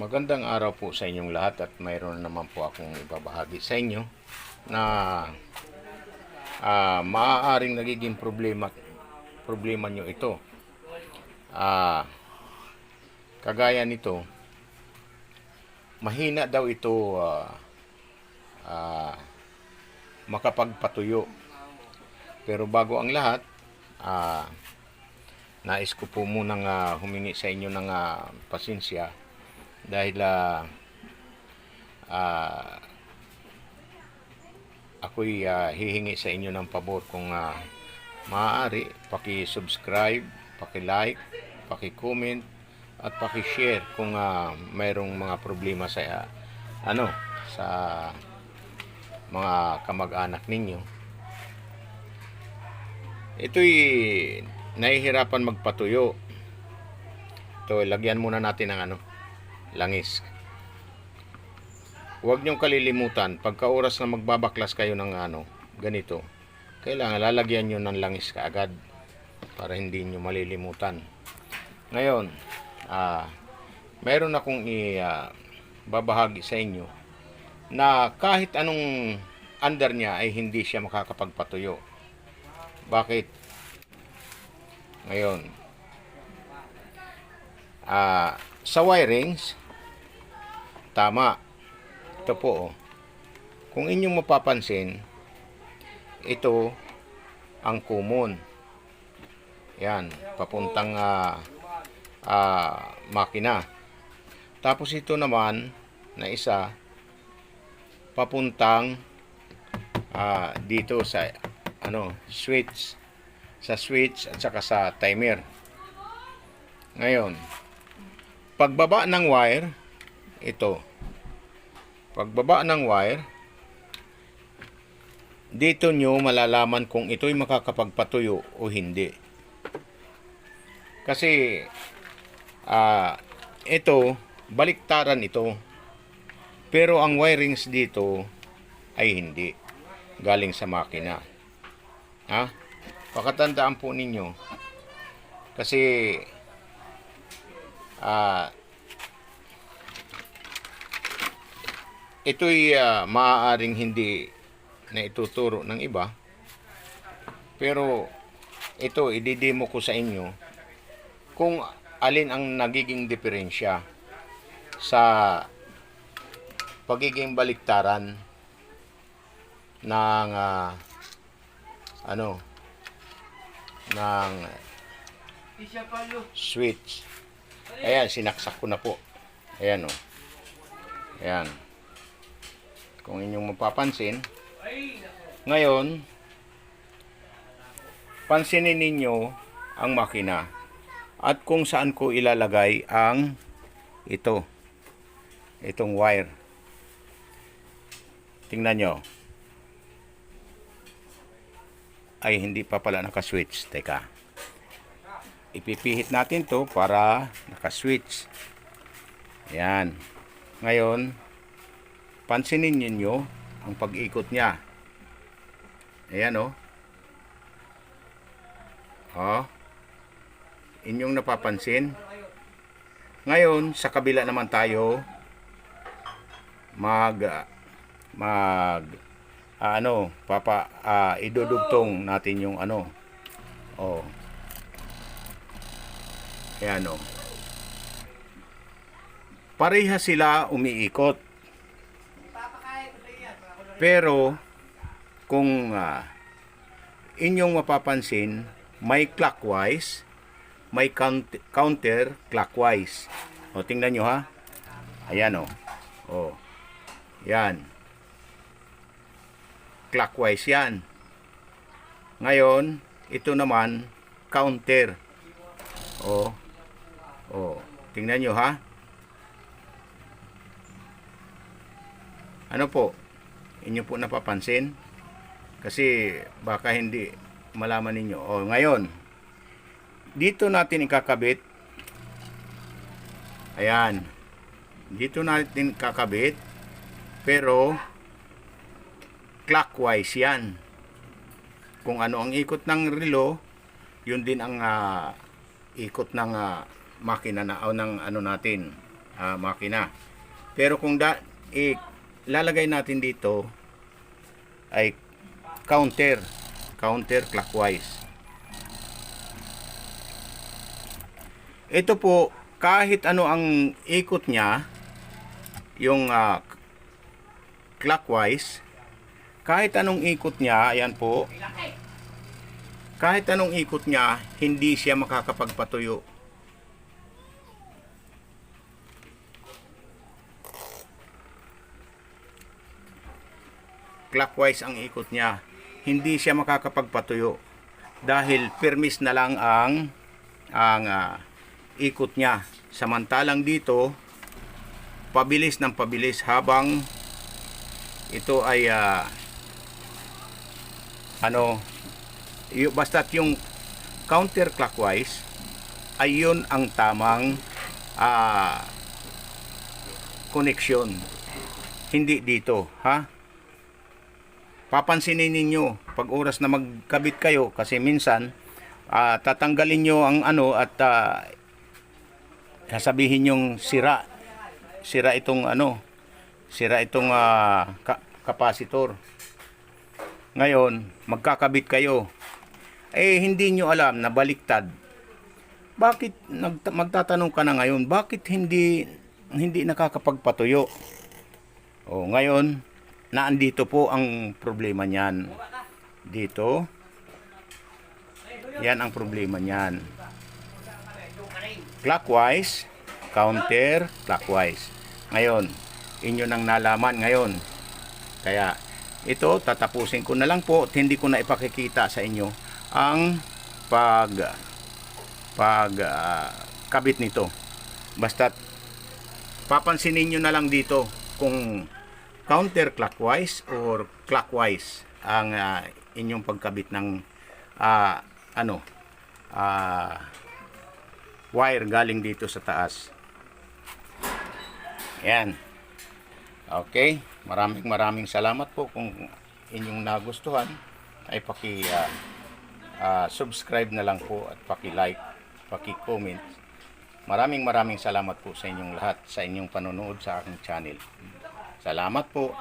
Magandang araw po sa inyong lahat at mayroon naman po akong ibabahagi sa inyo na ah, maaaring nagiging problema problema nyo ito. Ah, kagaya nito, mahina daw ito ah, ah, makapagpatuyo. Pero bago ang lahat, ah, nais ko po munang ah, humingi sa inyo ng ah, pasensya dahil ah, ah, ako'y ah, hihingi sa inyo ng pabor kung ah, maaari paki-subscribe, paki-like, paki-comment at paki-share kung ah, mayroong mga problema sa ah, ano sa mga kamag-anak ninyo. Ito'y nahihirapan magpatuyo. Ito, lagyan muna natin ng ano, langis. Huwag niyong kalilimutan, pagka oras na magbabaklas kayo ng ano, ganito, kailangan lalagyan niyo ng langis kaagad para hindi niyo malilimutan. Ngayon, ah, mayroon akong i ah, babahagi sa inyo na kahit anong under niya ay hindi siya makakapagpatuyo. Bakit? Ngayon, ah, sa wirings, tama. Ito po, oh. Kung inyong mapapansin, ito ang common. Yan, papuntang ah, ah, makina. Tapos ito naman, na isa, papuntang ah, dito sa ano, switch. Sa switch at saka sa timer. Ngayon, pagbaba ng wire, ito. Pagbaba ng wire, dito nyo malalaman kung ito'y makakapagpatuyo o hindi. Kasi, ah, ito, baliktaran ito. Pero ang wirings dito ay hindi. Galing sa makina. Ha? Pakatandaan po ninyo. Kasi, ah, ito'y ah, maaaring hindi na ituturo ng iba. Pero ito, ididemo ko sa inyo kung alin ang nagiging diferensya sa pagiging baliktaran ng ah, ano ng switch. Ayan, sinaksak ko na po. Ayan oh. Ayan. Kung inyong mapapansin, ngayon, pansinin ninyo ang makina at kung saan ko ilalagay ang ito, itong wire. Tingnan nyo. Ay, hindi pa pala nakaswitch. Teka. Ipipihit natin to para nakaswitch. Yan. Ngayon, pansinin ninyo ang pag-ikot niya. Ayan o. Oh. Inyong napapansin. Ngayon, sa kabila naman tayo mag mag ah, ano, papa ah, idudugtong natin yung ano. Oh. Ayan o. Pareha sila umiikot. Pero kung ah, inyong mapapansin, may clockwise, may count- counter clockwise. O tingnan nyo ha. Ayan o. O. Yan. Clockwise yan. Ngayon, ito naman counter. O. O. Tingnan nyo ha. Ano po? Inyo po napapansin? Kasi baka hindi malaman ninyo. O ngayon, dito natin ikakabit. Ayan. Dito natin kakabit. Pero clockwise yan. Kung ano ang ikot ng relo, yun din ang ah, ikot ng ah, makina na o ng ano natin. ah, makina. Pero kung da, eh, natin dito ay counter, counter clockwise. Ito po, kahit ano ang ikot niya, yung ah, clockwise, kahit anong ikot niya, ayan po, kahit anong ikot niya, hindi siya makakapagpatuyo. Clockwise ang ikot niya, hindi siya makakapagpatuyo dahil permis na lang ang ang ah, ikot niya. Samantalang dito, pabilis ng pabilis habang ito ay ah, ano y- basta't yung counterclockwise ay yun ang tamang ah, connection hindi dito ha papansinin ninyo pag oras na magkabit kayo kasi minsan ah, tatanggalin nyo ang ano at ah, sasabihin yung sira sira itong ano sira itong ah, ka- kapasitor ngayon, magkakabit kayo. Eh, hindi nyo alam na baliktad. Bakit, magtatanong ka na ngayon, bakit hindi, hindi nakakapagpatuyo? O, ngayon, naandito po ang problema niyan. Dito. Yan ang problema niyan. Clockwise, counter, clockwise. Ngayon, inyo nang nalaman ngayon. Kaya, ito tatapusin ko na lang po at hindi ko na ipakikita sa inyo ang pag pag ah, kabit nito basta papansinin nyo na lang dito kung counterclockwise or clockwise ang ah, inyong pagkabit ng ah, ano ah, wire galing dito sa taas yan Okay, maraming maraming salamat po kung inyong nagustuhan ay paki ah, ah, subscribe na lang po at paki-like, paki-comment. Maraming maraming salamat po sa inyong lahat sa inyong panonood sa aking channel. Salamat po.